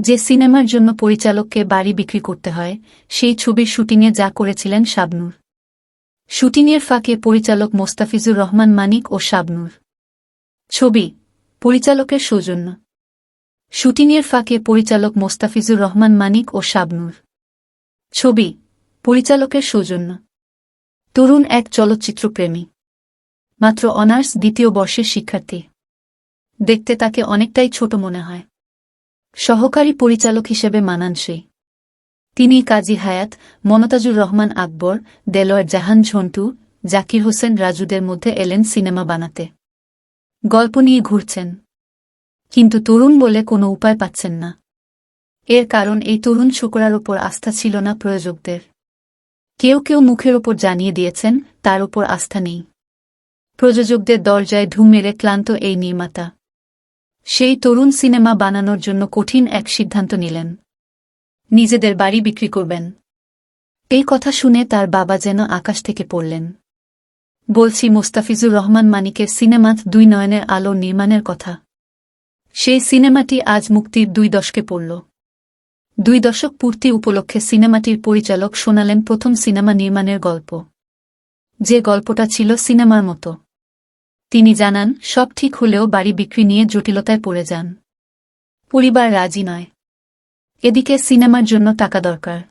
যে সিনেমার জন্য পরিচালককে বাড়ি বিক্রি করতে হয়, সেই ছবির শুটিংয়ে যা করেছিলেন শাবনুর। শুটিংয়ের ফাঁকে পরিচালক মোস্তাফিজুর রহমান মানিক ও শাবনূর। ছবি, পরিচালকের সৌজন্য। শুটিংয়ের ফাঁকে পরিচালক মোস্তাফিজুর রহমান মানিক ও শাবনূর। ছবি, পরিচালকের সৌজন্য। তরুণ এক চলচ্চিত্রপ্রেমী। মাত্র অনার্স দ্বিতীয় বর্ষের শিক্ষার্থী। দেখতে তাকে অনেকটাই ছোট মনে হয়। সহকারী পরিচালক হিসেবে মানানসই। তিনি কাজী হায়াত মনতাজুর রহমান আকবর দেলোয়ার জাহান ঝন্টু, জাকির হোসেন রাজুদের মধ্যে এলেন সিনেমা বানাতে। গল্প নিয়ে ঘুরছেন। কিন্তু তরুণ বলে কোনো উপায় পাচ্ছেন না। এর কারণ এই তরুণ ছোকরার ওপর আস্থা ছিল না প্রয়োজকদের। কেউ কেউ মুখের ওপর জানিয়ে দিয়েছেন, তার ওপর আস্থা নেই। প্রযোজকদের দরজায় ঢু মেরে ক্লান্ত এই নির্মাতা। সেই তরুণ সিনেমা বানানোর জন্য কঠিন এক সিদ্ধান্ত নিলেন। নিজেদের বাড়ি বিক্রি করবেন। এই কথা শুনে তার বাবা যেন আকাশ থেকে পড়লেন। বলছি, মোস্তাফিজুর রহমান মানিকের সিনেমাত দুই নয়নের আলো নির্মাণের কথা। সেই সিনেমাটি আজ মুক্তির দুই দশকে পড়ল। দুই দশক পূর্তি উপলক্ষে সিনেমাটির পরিচালক শোনালেন প্রথম সিনেমা নির্মাণের গল্প। যে গল্পটা ছিল সিনেমার মতো। তিনি জানান, সব ঠিক হলেও বাড়ি বিক্রি নিয়ে জটিলতায় পড়ে যান। পরিবার রাজি নয়। এদিকে সিনেমার জন্য টাকা দরকার।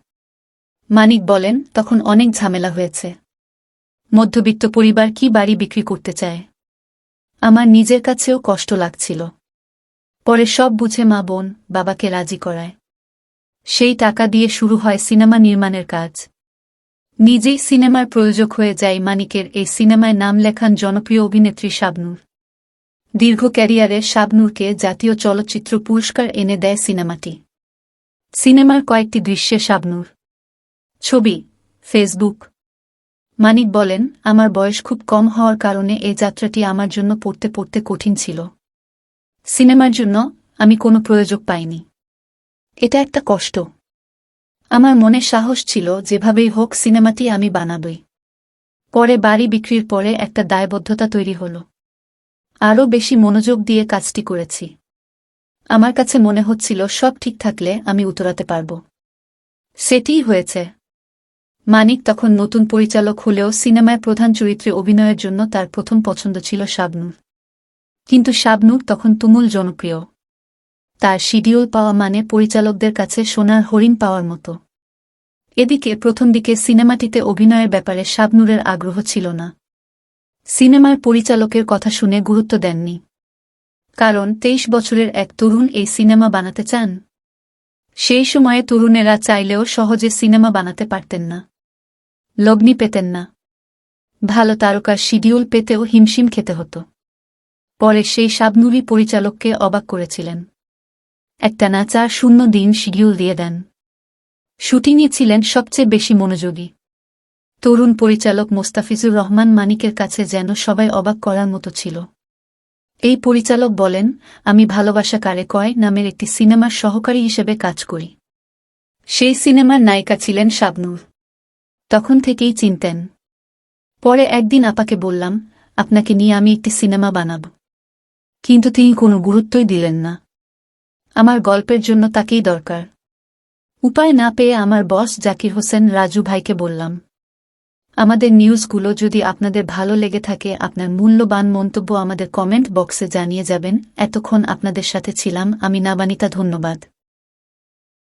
মানিক বলেন, তখন অনেক ঝামেলা হয়েছে। মধ্যবিত্ত পরিবার কি বাড়ি বিক্রি করতে চায়? আমার নিজের কাছেও কষ্ট লাগছিল। পরে সব বুঝে মা বোন, বাবাকে রাজি করায়। সেই টাকা দিয়ে শুরু হয় সিনেমা নির্মাণের কাজ। নিজেই সিনেমার প্রয়োজক হয়ে যায় মানিকের এই সিনেমায় নাম লেখান জনপ্রিয় অভিনেত্রী শাবনূর। দীর্ঘ ক্যারিয়ারে শাবনূরকে জাতীয় চলচ্চিত্র পুরস্কার এনে দেয় সিনেমাটি। সিনেমার কয়েকটি দৃশ্যে শাবনুর। ছবি, ফেসবুক। মানিক বলেন, আমার বয়স খুব কম হওয়ার কারণে এই যাত্রাটি আমার জন্য পড়তে পড়তে কঠিন ছিল। সিনেমার জন্য আমি কোনো প্রয়োজক পাইনি। এটা একটা কষ্ট। আমার মনে সাহস ছিল যেভাবেই হোক সিনেমাটি আমি বানাবই। পরে বাড়ি বিক্রির পরে একটা দায়বদ্ধতা তৈরি হল। আরও বেশি মনোযোগ দিয়ে কাজটি করেছি। আমার কাছে মনে হচ্ছিল সব ঠিক থাকলে আমি উতরাতে পারব। সেটিই হয়েছে। মানিক তখন নতুন পরিচালক হলেও সিনেমায় প্রধান চরিত্রে অভিনয়ের জন্য তার প্রথম পছন্দ ছিল শাবনূর। কিন্তু শাবনূর তখন তুমুল জনপ্রিয়। তার শিডিউল পাওয়া মানে পরিচালকদের কাছে সোনার হরিণ পাওয়ার মতো। এদিকে প্রথম দিকে সিনেমাটিতে অভিনয়ের ব্যাপারে শাবনুরের আগ্রহ ছিল না। সিনেমার পরিচালকের কথা শুনে গুরুত্ব দেননি। কারণ তেইশ বছরের এক তরুণ এই সিনেমা বানাতে চান। সেই সময়ে তরুণেরা চাইলেও সহজে সিনেমা বানাতে পারতেন না। লগ্নি পেতেন না। ভালো তারকার শিডিউল পেতেও হিমশিম খেতে হতো। পরে সেই শাবনুরি পরিচালককে অবাক করেছিলেন। একটানা চার শূন্য দিন শিডিউল দিয়ে দেন। শুটিংয়ে ছিলেন সবচেয়ে বেশি মনোযোগী। তরুণ পরিচালক মোস্তাফিজুর রহমান মানিকের কাছে যেন সবাই অবাক করার মতো ছিল। এই পরিচালক বলেন, আমি ভালোবাসা কারে কয় নামের একটি সিনেমার সহকারী হিসেবে কাজ করি। সেই সিনেমার নায়িকা ছিলেন শাবনূর। তখন থেকেই চিনতেন। পরে একদিন আপাকে বললাম, আপনাকে নিয়ে আমি একটি সিনেমা বানাব। কিন্তু তিনি কোনো গুরুত্বই দিলেন না। আমার গল্পের জন্য তাকেই দরকার। উপায় না পেয়ে আমার বস জাকির হোসেন রাজু ভাইকে বললাম, আমাদের নিউজগুলো যদি আপনাদের ভালো লেগে থাকে, আপনার মূল্যবান মন্তব্য আমাদের কমেন্ট বক্সে জানিয়ে যাবেন। এতক্ষণ আপনাদের সাথে ছিলাম, আমি নাবানিতা ধন্যবাদ।